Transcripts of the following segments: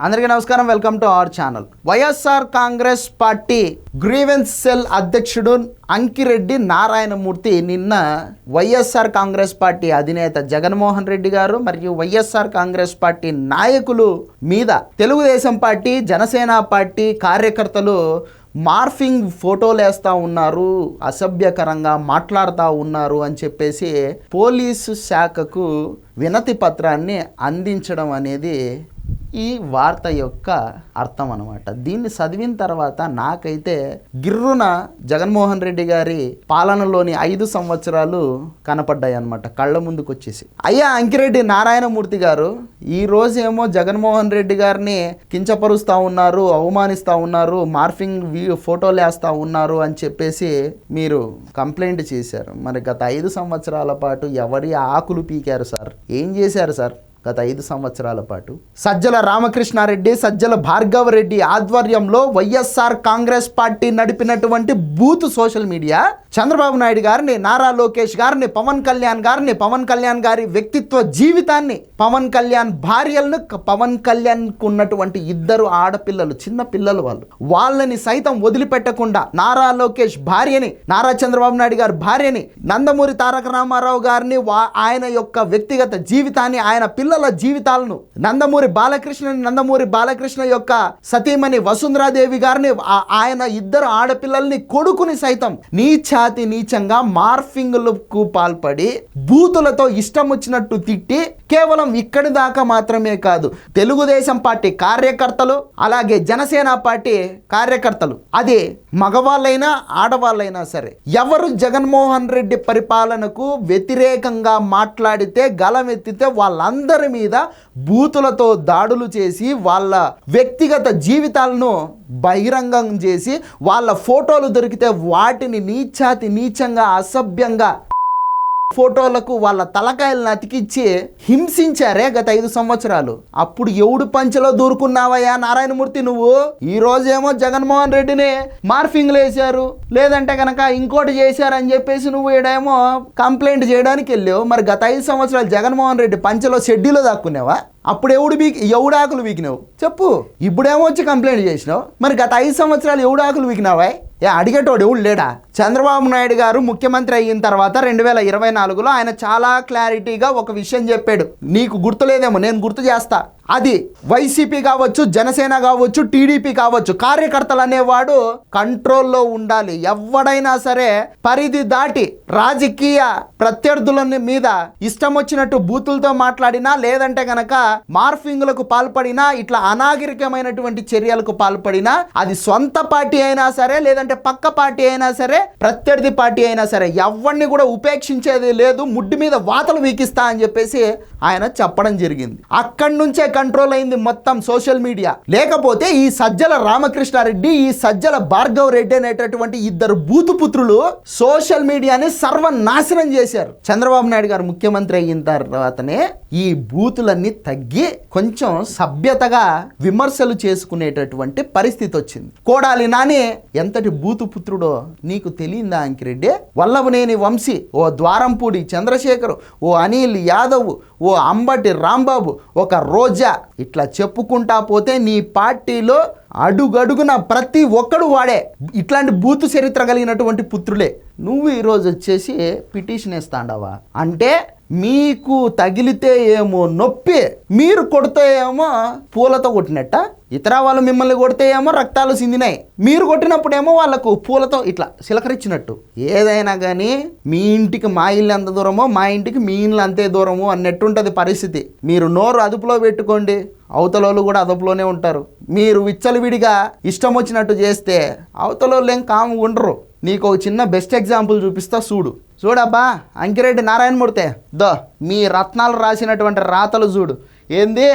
అందరికీ నమస్కారం welcome to our channel. YSR Congress party grievance cell అధ్యక్షుడు అంకిరెడ్డి నారాయణమూర్తి నిన్న వైఎస్ఆర్ కాంగ్రెస్ పార్టీ అధినేత జగన్మోహన్ రెడ్డి గారు మరియు వైఎస్ఆర్ కాంగ్రెస్ పార్టీ నాయకులు మీద తెలుగుదేశం పార్టీ జనసేన పార్టీ కార్యకర్తలు మార్ఫింగ్ ఫోటోలు వేస్తూ ఉన్నారు అసభ్యకరంగా మాట్లాడుతూ ఉన్నారు అని చెప్పేసి పోలీసు శాఖకు వినతి పత్రాన్ని అందించడం అనేది ఈ వార్త యొక్క అర్థం అనమాట దీన్ని చదివిన తర్వాత నాకైతే గిర్రున జగన్మోహన్ రెడ్డి గారి పాలనలోని ఐదు సంవత్సరాలు కనపడ్డాయి అనమాట కళ్ళ ముందుకు వచ్చేసి అయ్యా అంకిరెడ్డి నారాయణమూర్తి గారు ఈ రోజు ఏమో జగన్మోహన్ రెడ్డి గారిని కించపరుస్తూ ఉన్నారు అవమానిస్తూ ఉన్నారు మార్ఫింగ్ వీ- ఫోటోలు వేస్తూ ఉన్నారు అని చెప్పేసి మీరు కంప్లైంట్ చేశారు. మరి గత ఐదు సంవత్సరాల పాటు ఎవరి ఆకులు పీకారు సార్? ఏం చేశారు సార్? గత ఐదు సంవత్సరాల పాటు సజ్జల రామకృష్ణారెడ్డి సజ్జల భార్గవ రెడ్డి ఆధ్వర్యంలో YSR Congress party నడిపినటువంటి booth social media Chandrababu Naidu గారిని నారా లోకేష్ గారిని పవన్ కళ్యాణ్ గారిని పవన్ కళ్యాణ్ గారి వ్యక్తిత్వ జీవితాన్ని పవన్ కళ్యాణ్ భార్యలను పవన్ కళ్యాణ్ ఉన్నటువంటి ఇద్దరు ఆడపిల్లలు చిన్న పిల్లలు వాళ్ళు. వాళ్ళని సైతం వదిలిపెట్టకుండా నారా లోకేష్ భార్యని నారా చంద్రబాబు నాయుడు గారి భార్యని నందమూరి తారక రామారావు గారిని వా- ఆయన యొక్క వ్యక్తిగత జీవితాన్ని ఆయన పిల్ల పిల్లల జీవితాలను నందమూరి బాలకృష్ణ నందమూరి బాలకృష్ణ యొక్క సతీమణి వసుంధరాదేవి గారిని ఆ- ఆయన ఇద్దరు ఆడపిల్లల్ని కొడుకుని సైతం నీచాతి నీచంగా మార్ఫింగ్లకు పాల్పడి బూతులతో ఇష్టం వచ్చినట్టు తిట్టి కేవలం ఇక్కడి దాకా మాత్రమే కాదు తెలుగుదేశం పార్టీ కార్యకర్తలు అలాగే జనసేన పార్టీ కార్యకర్తలు అది మగవాళ్ళైనా ఆడవాళ్ళైనా సరే ఎవరు జగన్మోహన్ రెడ్డి పరిపాలనకు వ్యతిరేకంగా మాట్లాడితే గలమెత్తితే వాళ్ళందరూ మీద బూతులతో దాడులు చేసి వాళ్ళ వ్యక్తిగత జీవితాలను బహిరంగం చేసి వాళ్ళ ఫోటోలు దొరికితే వాటిని నీచాతి నీచంగా అసభ్యంగా ఫోటోలకు వాళ్ళ తలకాయలను అతికిచ్చి హింసించారే గత ఐదు సంవత్సరాలు. అప్పుడు ఎవడు పంచలో దూరుకున్నావయ్యా నారాయణమూర్తి నువ్వు? ఈ రోజేమో జగన్మోహన్ రెడ్డిని మార్ఫింగ్లు వేశారు. లేదంటే కనుక ఇంకోటి చేశారని చెప్పేసి నువ్వు ఈడేమో కంప్లైంట్ చేయడానికి వెళ్ళావు. మరి గత ఐదు సంవత్సరాలు జగన్మోహన్ రెడ్డి పంచలో షెడ్యూలో దాక్కున్నావా? అప్పుడు ఎవడు బీకి ఎవడాకులు బీకినావు చెప్పు. ఇప్పుడేమో వచ్చి కంప్లైంట్ చేసినావు. మరి గత ఐదు సంవత్సరాలు ఎవడాకులు వీకినావా అడిగేటోడు ఎవడు లేడా? చంద్రబాబు నాయుడు గారు ముఖ్యమంత్రి అయిన తర్వాత రెండు వేల ఇరవై నాలుగులో ఆయన చాలా క్లారిటీగా ఒక విషయం చెప్పాడు. నీకు గుర్తులేదేమో నేను గుర్తు చేస్తా. అది వైసీపీ కావచ్చు జనసేన కావచ్చు టీడీపీ కావచ్చు కార్యకర్తలు అనేవాడు కంట్రోల్లో ఉండాలి. ఎవడైనా సరే పరిధి దాటి రాజకీయ ప్రత్యర్థుల మీద ఇష్టం వచ్చినట్టు బూతులతో మాట్లాడినా లేదంటే గనక మార్ఫింగ్లకు పాల్పడినా ఇట్లా అనాగరికమైనటువంటి చర్యలకు పాల్పడినా అది సొంత పార్టీ అయినా సరే లేదంటే పక్క పార్టీ అయినా సరే ప్రత్యర్థి పార్టీ అయినా సరే ఎవరిని కూడా ఉపేక్షించేది లేదు. ముడ్డు మీద వాతలు వీకిస్తా అని చెప్పేసి ఆయన చెప్పడం జరిగింది. అక్కడి నుంచే కంట్రోల్ అయింది మొత్తం సోషల్ మీడియా లేకపోతే ఈ సజ్జల రామకృష్ణారెడ్డి ఈ సజ్జల భార్గవ్ రెడ్డి అనేటటువంటి ఇద్దరు బూతుపుత్రులు సోషల్ మీడియాని సర్వనాశనం చేశారు. చంద్రబాబు నాయుడు గారు ముఖ్యమంత్రి అయిన తర్వాతనే ఈ బూతులన్నీ తగ్గి కొంచెం సభ్యతగా విమర్శలు చేసుకునేటటువంటి పరిస్థితి వచ్చింది. కోడాలి నాని ఎంతటి బూతుపుత్రుడో నీకు తెలియందా అంకిరెడ్డి? వల్లభనేని వంశీ ఓ ద్వారంపూడి చంద్రశేఖర్ ఓ అనిల్ యాదవ్ ఓ అంబటి రాంబాబు ఒక రోజా. ఇట్లా చెప్పుకుంటా పోతే నీ పార్టీలో అడుగడుగున ప్రతి ఒక్కడు వాడే. ఇట్లాంటి బూతు చరిత్ర కలిగినటువంటి పుత్రులే. నువ్వు ఈరోజు వచ్చేసి పిటిషన్ వేస్తాండవా? అంటే మీకు తగిలితే ఏమో నొప్పి మీరు కొడితే ఏమో పూలతో కొట్టినట్ట ఇతర వాళ్ళు మిమ్మల్ని కొడితే ఏమో రక్తాలు సిందినాయి. మీరు కొట్టినప్పుడేమో వాళ్ళకు పూలతో ఇట్లా సిలకరించినట్టు ఏదైనా కానీ మీ ఇంటికి మా ఇల్లు ఎంత దూరమో మా ఇంటికి మీ ఇల్లు అంతే దూరము అన్నట్టుంటుంది పరిస్థితి. మీరు నోరు అదుపులో పెట్టుకోండి. అవతలోళ్ళు కూడా అదుపులోనే ఉంటారు. మీరు విచ్చలవిడిగా ఇష్టం వచ్చినట్టు చేస్తే అవతలోళ్ళు ఏం కాము ఉండరు. నీకు ఒక చిన్న బెస్ట్ ఎగ్జాంపుల్ చూపిస్తా చూడు. చూడబ్బా అంకిరెడ్డి నారాయణమూర్తి దో మీ రత్నాలు రాసినటువంటి రాతలు చూడు. ఏంది?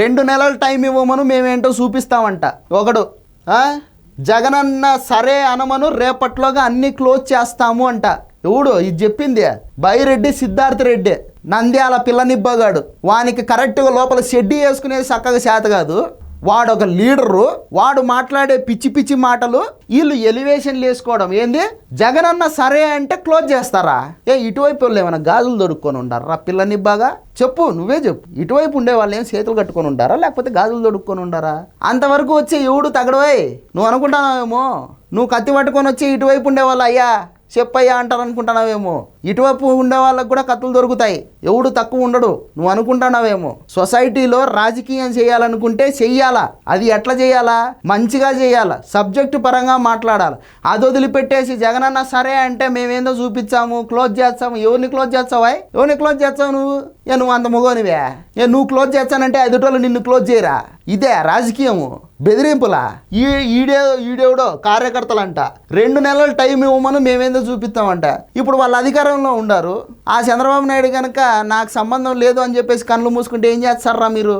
రెండు నెలల టైం ఇవ్వమను మేమేంటో చూపిస్తామంట. ఒకడు జగన్ జగనన్న సరే అనమను రేపట్లోగా అన్ని క్లోజ్ చేస్తాము అంట. ఎవడు? ఇది చెప్పింది. బైరెడ్డి సిద్ధార్థ రెడ్డి. నంద్యాల పిల్లనిబ్బగాడు వానికి కరెక్ట్గా లోపల షెడ్డి వేసుకునేది చక్కగా చేత కాదు. వాడు ఒక లీడరు వాడు మాట్లాడే పిచ్చి పిచ్చి మాటలు వీళ్ళు ఎలివేషన్లు వేసుకోవడం ఏంది? జగన్ అన్న సరే అంటే క్లోజ్ చేస్తారా? ఏ ఇటువైపు వాళ్ళు ఏమైనా గాజులు దొడుక్కొని ఉండారా? పిల్లని బాగా చెప్పు నువ్వే చెప్పు. ఇటువైపు ఉండే వాళ్ళు ఏం చేతులు కట్టుకొని ఉండారా? లేకపోతే గాజులు దొడుక్కొని ఉండారా? అంతవరకు వచ్చే ఎవడు తగడవై నువ్వు అనుకుంటావేమో నువ్వు కత్తి పట్టుకొని వచ్చి ఇటువైపు ఉండేవాళ్ళు అయ్యా. చెప్పయ్యా అంటారు అనుకుంటున్నావేమో ఇటువైపు ఉండే వాళ్ళకు కూడా కత్తులు దొరుకుతాయి. ఎవడు తక్కువ ఉండడు. నువ్వు అనుకుంటున్నావేమో? సొసైటీలో రాజకీయం చేయాలనుకుంటే చెయ్యాలా? అది ఎట్లా చేయాలా? మంచిగా చేయాలా? సబ్జెక్టు పరంగా మాట్లాడాలి? అది వదిలిపెట్టేసి జగనన్న సరే అంటే మేమేందో చూపించాము క్లోజ్ చేస్తాము. ఎవరిని క్లోజ్ చేస్తావా? ఎవరిని క్లోజ్ చేస్తావు నువ్వు? ఏ నువ్వు అంత మొగోనివే? ఏ నువ్వు క్లోజ్ చేస్తానంటే ఎదుటోళ్ళు నిన్ను క్లోజ్ చేయరా? ఇదే రాజకీయము. బెదిరింపులా? ఈ ఈడే ఈడేవుడో? కార్యకర్తలంట. రెండు నెలల టైం ఇవ్వమని మేమేందో చూపిస్తామంట. ఇప్పుడు వాళ్ళ అధికారంలో ఉండారు. ఆ చంద్రబాబు నాయుడు కనుక నాకు సంబంధం లేదు అని చెప్పేసి కళ్ళు మూసుకుంటే ఏం చేస్తారా మీరు?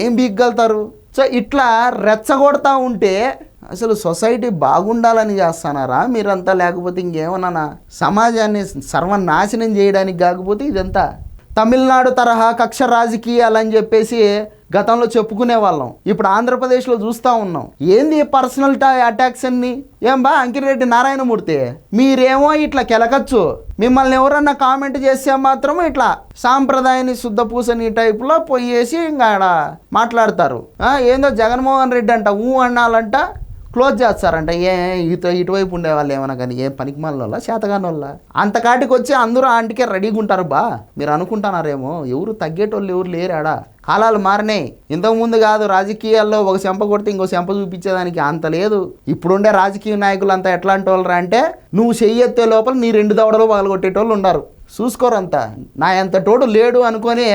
ఏం బీగ్గలుతారు సో ఇట్లా రెచ్చగొడతా ఉంటే అసలు సొసైటీ బాగుండాలని చేస్తున్నారా మీరంతా? లేకపోతే ఇంకేమన్నా సమాజాన్ని సర్వనాశనం చేయడానికి కాకపోతే ఇదంతా తమిళనాడు తరహా కక్ష రాజకీయాలని చెప్పేసి గతంలో చెప్పుకునే వాళ్ళం ఇప్పుడు ఆంధ్రప్రదేశ్లో చూస్తూ ఉన్నాం. ఏంది పర్సనల్ అటాక్స్ అన్ని? ఏం బా అంకిరెడ్డి నారాయణమూర్తి? మీరేమో ఇట్లా కెలకచ్చు. మిమ్మల్ని ఎవరన్నా కామెంట్ చేస్తే మాత్రం ఇట్లా సాంప్రదాయాన్ని శుద్ధ పూసని టైపులో పోయేసి ఇంకా ఆడ మాట్లాడతారు ఏందో జగన్మోహన్ రెడ్డి అంట ఊ అన్నాలంట. క్లోజ్ చేస్తారంట. ఏ ఇటు ఇటువైపు ఉండేవాళ్ళు ఏమన్నా కానీ ఏ పనికి వాళ్ళ చేతగాని వాళ్ళ వచ్చి అందరూ ఆంటికే రెడీగా ఉంటారు బా. మీరు అనుకుంటున్నారేమో ఎవరు తగ్గేటోళ్ళు ఎవరు లేరాడా? కాలాలు మారినాయి. ఇంతకుముందు కాదు రాజకీయాల్లో ఒక చెంప కొడితే ఇంకో చెంప చూపించేదానికి అంత లేదు. ఇప్పుడుండే రాజకీయ నాయకులు అంతా ఎట్లాంటి వాళ్ళు అంటే నువ్వు చెయ్యెత్తే లోపల నీ రెండు దవడలు పగలగొట్టేటోళ్ళు ఉన్నారు చూసుకోరంతా. నా ఎంత తోడు లేడు అనుకొని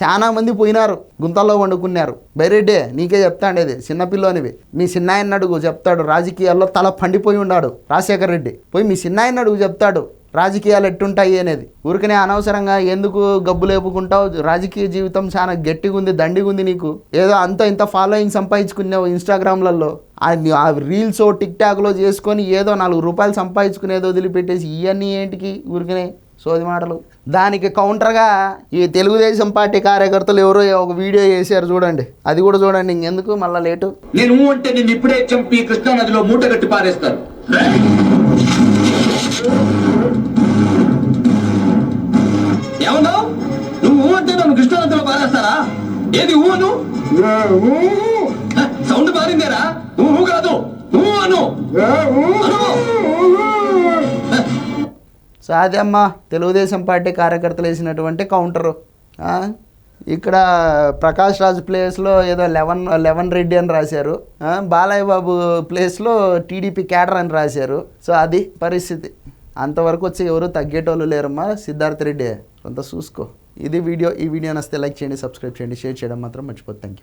చాలా మంది పోయినారు. గుంతల్లో వండుకున్నారు. బైరెడ్డే నీకే చెప్తాండేది చిన్నపిల్లోనివి మీ చిన్నాయన అడుగు చెప్తాడు. రాజకీయాల్లో తల పండిపోయి ఉన్నాడు రాజశేఖర రెడ్డి. పోయి మీ చిన్నాయన అడుగు చెప్తాడు. రాజకీయాలు ఎట్టుంటాయి అనేది. ఊరికనే అనవసరంగా ఎందుకు గబ్బు లేపుకుంటావు? రాజకీయ జీవితం చాలా గట్టిగా ఉంది దండిగా ఉంది నీకు. ఏదో అంత ఇంత ఫాలోయింగ్ సంపాదించుకున్నావు ఇన్స్టాగ్రామ్లలో ఆ రీల్స్ టిక్ టాక్లో చేసుకొని ఏదో నాలుగు రూపాయలు సంపాదించుకునేదో వదిలిపెట్టేసి ఇవన్నీ ఏంటికి ఊరికనే? సోది మాటలు. దానికి కౌంటర్గా ఈ తెలుగుదేశం పార్టీ కార్యకర్తలు ఎవరో ఒక వీడియో చేశారు చూడండి. అది కూడా చూడండి ఇంకెందుకు? మళ్ళీ లేటు. నేను ఊ అంటే నిన్ను ఇప్పుడే చంపి కృష్ణానదిలో మూట కట్టి పారేస్తాను. ఏమన్నావు? నువ్వు ఊ అంటే నన్ను కృష్ణానదిలో పారేస్తారా? ఏది ఊను సౌండ్ మారిందేరా ఊహు కాదు. ఊ అను. అను. సో అదే అమ్మా తెలుగుదేశం పార్టీ కార్యకర్తలు వేసినటువంటి కౌంటరు. ఇక్కడ ప్రకాష్ రాజ్ ప్లేస్లో ఏదో లెవెన్ లెవెన్ రెడ్డి అని రాశారు. బాలయ్య బాబు ప్లేస్లో టీడీపీ క్యాడర్ అని రాశారు. సో అది పరిస్థితి. అంతవరకు వచ్చి ఎవరు తగ్గేటోళ్ళు లేరమ్మా సిద్ధార్థ రెడ్డి. అంతా చూసుకో. ఇది వీడియో ఈ వీడియో నస్తే లైక్ చేయండి సబ్స్క్రైబ్ చేయండి షేర్ చేయడం మాత్రం మర్చిపోతుంది థ్యాంక్ యూ